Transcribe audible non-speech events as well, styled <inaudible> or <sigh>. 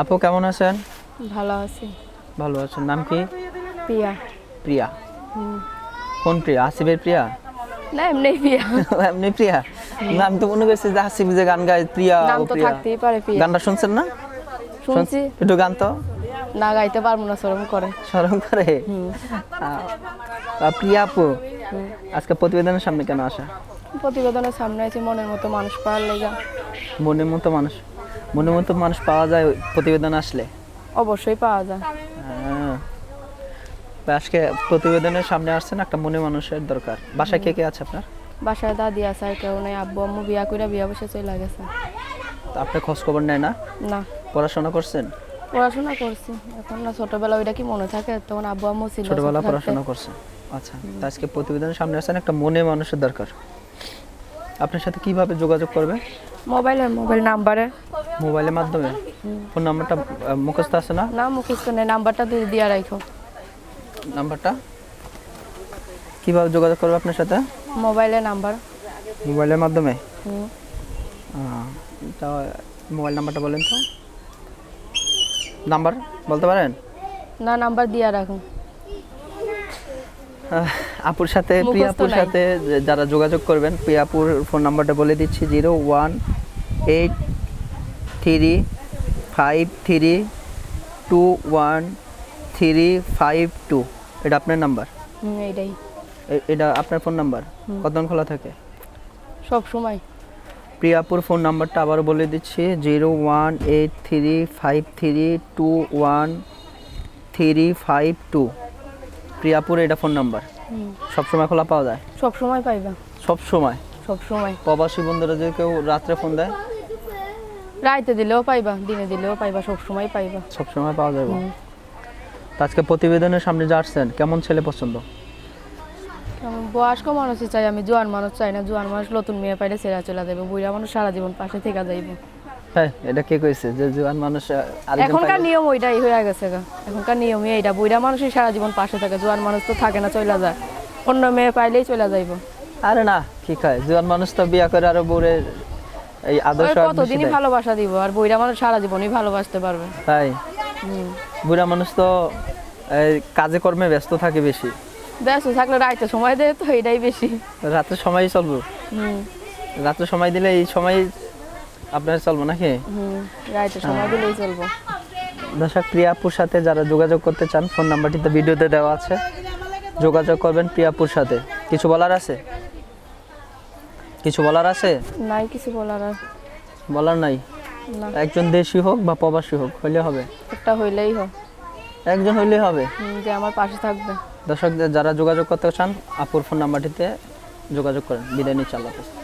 আপু কেমন আছেন? ভালো আছি। ভালো আছেন। নাম কি? পিয়া প্রিয়া। কোন প্রিয়া? আসিফের প্রিয়া? না এমনি প্রিয়া। <laughs> এমনি প্রিয়া? নাম তো মনে করছে যে আসিফ যে গান গায় প্রিয়া নাম তো থাকতেই পারে পিয়া গানটা শুনছেন না? শুনছি। একটু গান তো। না গাইতে পারব না সরম করে। স্মরণ করে? প্রিয়া আপু আজকে প্রতিবেদনের সামনে কেন আসা? প্রতিবেদনের সামনে আছি মনের মতো মানুষ পাওয়ার লেগা। মনের মতো মানুষ। মনের মতো মানুষ পাওয়া যায় প্রতিবেদন আসলে? অবশ্যই পাওয়া যায়। হ্যাঁ। আজকে প্রতিবেদনের সামনে আসছেন একটা মনে মানুষের দরকার। বাসায় কে কে আছে আপনার? বাসায় দাদি আছে আর কেউ নেই আব্বু আম্মু বিয়া করে বিয়া বসে চলে গেছে। আপনি খোঁজ খবর নেয় না? না। পড়াশোনা করছেন? পড়াশোনা করছি। এখন না ছোটবেলা ওইটা কি মনে থাকে? তখন আব্বু আম্মু ছিল ছোটবেলা পড়াশোনা করছেন। আচ্ছা তা আজকে প্রতিবেদনের সামনে আসছেন একটা মনে মানুষের দরকার। আপনার সাথে কীভাবে যোগাযোগ করবে? মোবাইলের মোবাইল নাম্বারে মোবাইলের মাধ্যমে? ফোন নাম্বারটা মুখস্থ আছে না? না মুখস্থ নেই। নাম্বারটা দিয়ে দিয়া রাখো নাম্বারটা কীভাবে যোগাযোগ করবে আপনার সাথে? মোবাইলের নাম্বার মোবাইলের মাধ্যমে। তা মোবাইল নাম্বারটা বলেন তো। নাম্বার বলতে পারেন? না নাম্বার দিয়া রাখো। আহ, আপুর সাথে প্রিয়াপুর সাথে যারা যোগাযোগ করবেন প্রিয়াপুর ফোন নাম্বারটা বলে দিচ্ছি zero one eight three five three two one three five two এটা আপনার নাম্বার? হুম এইটাই এটা আপনার ফোন নাম্বার? কতক্ষণ খোলা থাকে? সব সময় প্রিয়াপুর ফোন নাম্বারটা আবার বলে দিচ্ছি zero one eight three five three two one three five two Priyapur এটা ফোন নাম্বার। সবসময় খোলা পাওয়া যায়? সব সময় পাইবা। সব সময় সব সময় প্রবাসী বন্ধুরা যদি কেউ রাত্রে ফোন দেয়? রাইতে দিলেও পাইবা দিনে দিলেও পাইবা সব সময় পাইবা। সব সময় পাওয়া যাবে তো আজকে প্রতিবেদনের সামনে যা আসছেন কেমন ছেলে পছন্দ? বয়স্ক মানুষই চাই আমি জোয়ান মানুষ চাই না জোয়ান মানুষ নতুন মেয়ে পাইলে ছেড়া চলে যাবে বুড়া মানুষ সারা জীবন পাশে থেকে যাইব। হ্যাঁ এটা কে কইছে যে জোয়ান মানুষ এখনকার নিয়ম ওইটাই হয়ে গেছে গা। এখনকার নিয়মই এইটা বুড়া মানুষই সারা জীবন পাশে থাকে জোয়ান মানুষ তো থাকে না চলে যায়। অন্য মেয়ে পাইলেই চলে যাইব। আরে না কি কয়? জোয়ান মানুষ তো বিয়া করে আরও বউরে এই আদর্শ আর কতদিনই ভালোবাসা দিব? আর বুড়া মানুষ সারা জীবনই ভালোবাসতে পারবে। তাই। বুড়া মানুষ তো এই, কাজে কর্মে ব্যস্ত থাকে বেশি। ব্যস্ত থাকলে রাইতে সময় দেয় তো এটাই বেশি। রাতের সময় চলবো। হুম। রাতের সময় দিলে এই সময় আপনার চলবো নাকি? হুম রাইতে সময় দিলেই চলবো। দর্শক প্রিয়াপুর সাথে যারা যোগাযোগ করতে চান ফোন নাম্বারটিতে ভিডিওতে দেওয়া আছে। যোগাযোগ করবেন প্রিয়াপুর সাথে। কিছু বলার আছে? কিছু বলার আছে? নাই কিছু বলার আর বলার নাই? না। একজন দেশি হোক বা প্রবাসী হোক হইলে হবে। একটা হইলেই হোক একজন হইলেই হবে? যে আমার পাশে থাকবে। দর্শকদের যারা যোগাযোগ করতে চান আপুর ফোন নাম্বারটিতে যোগাযোগ করেন। বিদায় নিচ্ছি আল্লাহ হাফেজ।